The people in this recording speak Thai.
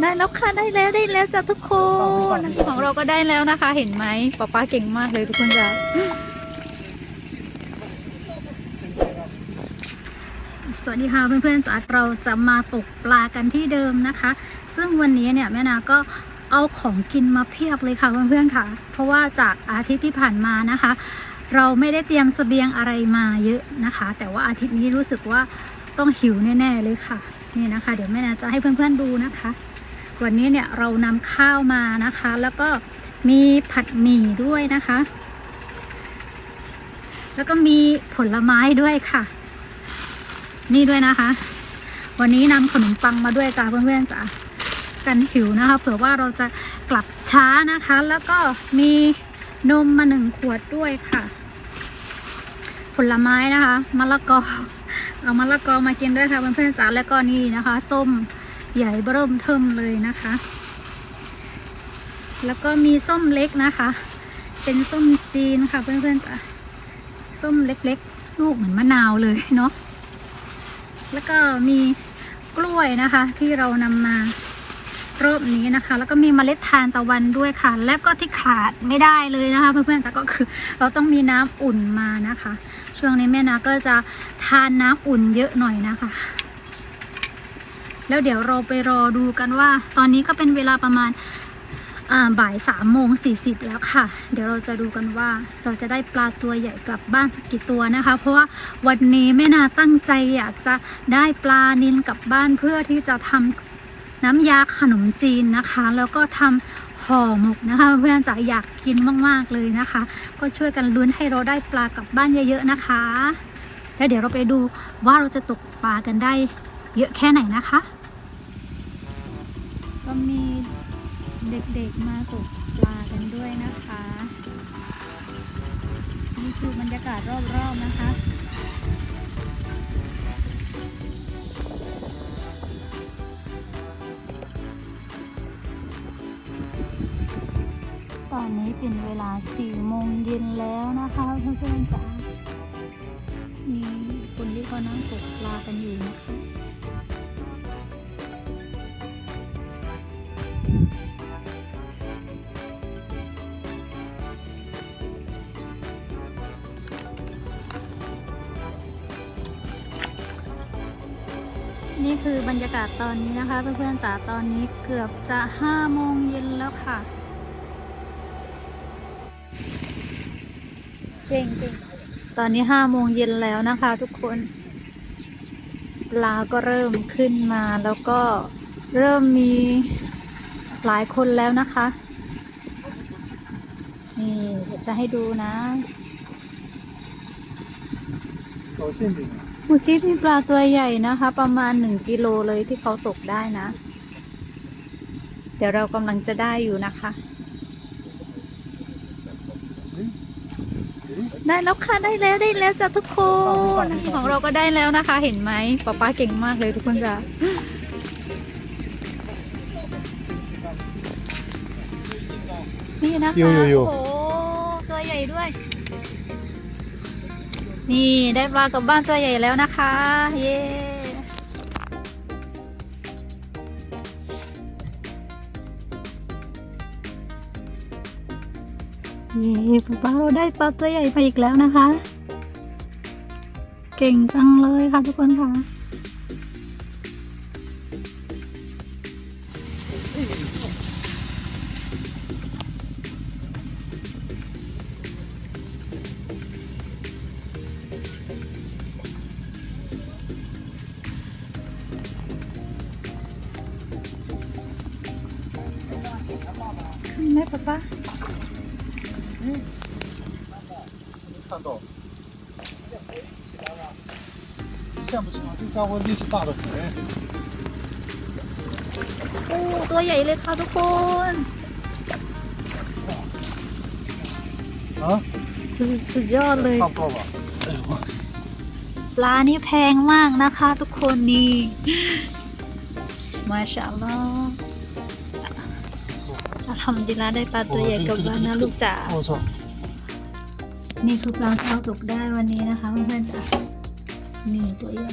ได้แล้วค่ะได้แล้วได้แล้วจ้ะทุกคนของเราก็ได้แล้วนะคะ เห็นไหมป๊าป๊าเก่งมากเลยทุกคนจ้ะสวัสดีค่ะเพื่อนๆจากเราจะมาตกปลากันที่เดิมนะคะ ซึ่งวันนี้เนี่ยแม่นาก็เอาของกินมาเพียบเลยค่ะเพื่อนๆค่ะ เพราะว่าจากอาทิตย์ที่ผ่านมานะคะ เราไม่ได้เตรียมเสบียงอะไรมาเยอะนะคะ แต่ว่าอาทิตย์นี้รู้สึกว่า ต้องหิวแน่ ๆ เลยค่ะ นี่นะคะ เดี๋ยวแม่นาจะให้เพื่อนๆดูนะคะ วันนี้เนี่ยเรานำข้าวมานะคะ แล้วก็มีผัดหมี่ด้วยนะคะ แล้วก็มีผลไม้ด้วยค่ะ นี่ด้วยนะคะ วันนี้นำขนมปังมาด้วยจ้าเพื่อนๆจ้ากันหิวนะคะเผื่อว่าเราจะกลับช้านะคะ แล้วก็มีนมมาหนึ่งขวดด้วยค่ะ ผลไม้นะคะมะละกอ เอามะละกอมากินด้วยค่ะเพื่อนๆจ๋าแล้วก็นี่นะคะ ส้มใหญ่เบิ่มเทิมเลยนะคะ แล้วก็มีส้มเล็กนะคะ เป็นส้มจีนค่ะเพื่อนๆจ๋าส้มเล็กๆ ลูกเหมือนมะนาวเลยเนาะแล้วก็มีกล้วยนะคะที่เรานำมา รอบนี้นะคะ แล้วก็มีเมล็ดทานตะวันด้วยค่ะ และก็ที่ขาดไม่ได้เลยนะคะ เพื่อนๆจ๋าก็คือเราต้องมีน้ำอุ่นมานะคะ ช่วงนี้แม่นาก็จะทานน้ำอุ่นเยอะหน่อยนะคะ แล้วเดี๋ยวเราไปรอดูกันว่า ตอนนี้ก็เป็นเวลาประมาณบ่ายสามโมงสี่สิบแล้วค่ะ เดี๋ยวเราจะดูกันว่าเราจะได้ปลาตัวใหญ่กลับบ้านสักกี่ตัวนะคะ เพราะว่าวันนี้แม่นาตั้งใจอยากจะได้ปลานิลกลับบ้านเพื่อที่จะทำ น้ำยาขนมจีนนะคะ แล้วก็ทำห่อหมกนะคะ เพื่อนจะอยากกินมากๆเลยนะคะ ก็ช่วยกันลุ้นให้เราได้ปลากลับบ้านเยอะๆนะคะ แล้วเดี๋ยวเราไปดูว่าเราจะตกปลากันได้เยอะแค่ไหนนะคะ ก็มีเด็กๆมาตกปลากันด้วยนะคะ นี่คือบรรยากาศรอบๆนะคะ ตอนนี้เป็นเวลา4โมงเย็นแล้วนะคะเพื่อนๆจ๋ามีคนที่เขานั่งตกปลากันอยู่นะคะนี่คือบรรยากาศตอนนี้นะคะเพื่อนๆจ๋าตอนนี้เกือบจะ5โมงเย็นแล้วค่ะ จริงจริงตอนนี้ห้าโมงเย็นแล้วนะคะ ทุกคนปลาก็เริ่มขึ้นมาแล้วก็เริ่มมีหลายคนแล้วนะคะ นี่จะให้ดูนะเมื่อกี้มีปลาตัวใหญ่นะคะ ประมาณหนึ่งกิโลเลยที่เขาตกได้นะ เดี๋ยวเรากำลังจะได้อยู่นะคะ ได้แล้วค่ะได้แล้วได้แล้วจ้ะทุกคนของเราก็ได้แล้วนะคะ เห็นไหมป๊าป๊าเก่งมากเลยทุกคนจ้ะนี่นะคะอยู่อยู่อยู่ โอ้โหตัวใหญ่ด้วย นี่ได้ปลากลับบ้านตัวใหญ่แล้วนะคะ เย้ เย้ป๊าป๊าเราได้ปลาตัวใหญ่ไปอีกแล้วนะคะ เก่งจังเลยค่ะทุกคนค่ะขึ้นไหมป๊าป๊า 看到。像不像这家伙力气大的很？ โอ้ตัวใหญ่เลยค่ะทุกคน 啊， สุดยอดเลย 差不多吧。哎呦我， ปลานี่แพงมากนะคะทุกคนนี่ มาชาอัลลอฮ์ ทำดีละได้ปลาตัวใหญ่กับบ้านนะลูกจ๋า นี่คือปลาเที่าตกได้วันนี้นะคะเพื่อนๆจ๋านี่ตัวใหญ่